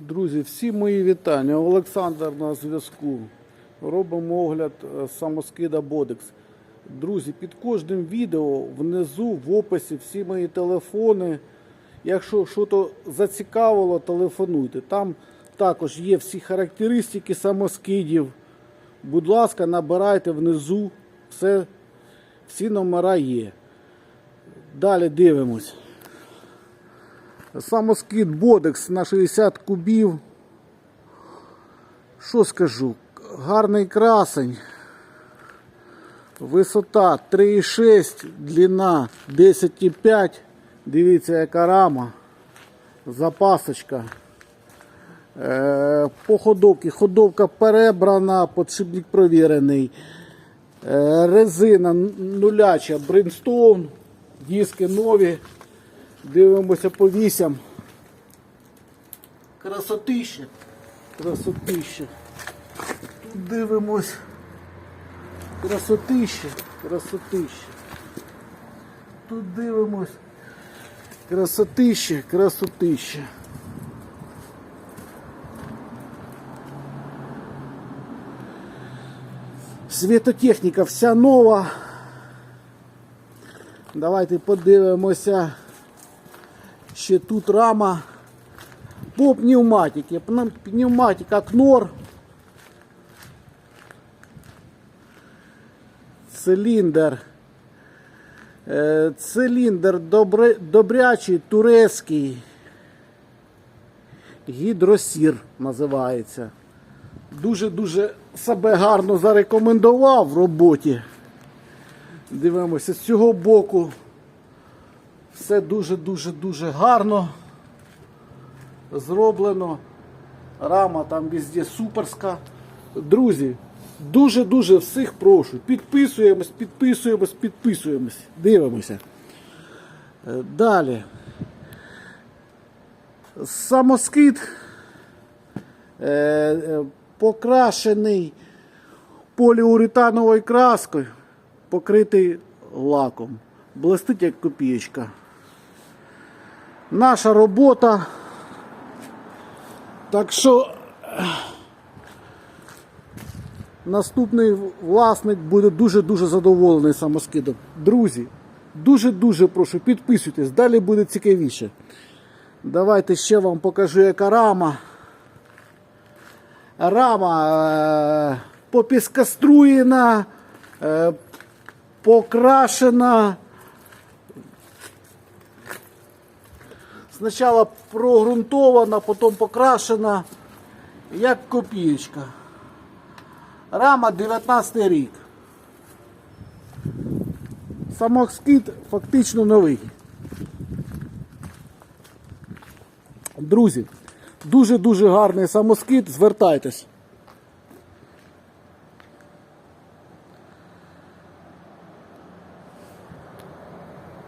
Друзі, всі мої вітання. Олександр на зв'язку. Робимо огляд е, самоскида Бодекс. Друзі, під кожним відео внизу в описі всі мої телефони. Якщо щось зацікавило, телефонуйте. Там також є всі характеристики самоскидів. Будь ласка, набирайте внизу. Все, всі номера є. Далі дивимось. Самоскид Бодекс на 60 кубів. Що скажу? Гарний красень. Висота 3,6, длина 10,5. Дивіться, яка рама. Запасочка. Е, по ходовці. Ходовка перебрана, подшипник провірений. Е, резина нуляча, Brimstone. Диски нові. Дивимося по вісям. Красотище. Красотище. Тут дивимось. Красотище. Красотище. Тут дивимось. Красотище, красотище. Світотехніка вся нова. Давайте подивимося. Ще тут рама по пневматике. Пневматика Кнор. Циліндр. Е, Циліндр добрячий, турецький. Гідросір називається. Дуже-дуже себе гарно зарекомендував в роботі. Дивимося з цього боку. Все дуже-дуже-дуже гарно зроблено. Рама там везде суперська. Друзі, дуже-дуже всіх прошу. Підписуємось, підписуємось, підписуємось. Дивимося. Е, Далі. Самоскид е, е, покрашений поліуретановою краскою, покритий лаком. Блистить як копієчка. Наша робота. Так що наступний власник буде дуже-дуже задоволений самоскидом. Друзі, дуже-дуже прошу, підписуйтесь, далі буде цікавіше. Давайте ще вам покажу, яка рама. Рама е, попіскаструєна, е, покрашена. Спочатку прогрунтована, потім покрашена, як копієчка. Рама 19 рік. Самоскид фактично новий. Друзі, дуже-дуже гарний самоскид, звертайтесь.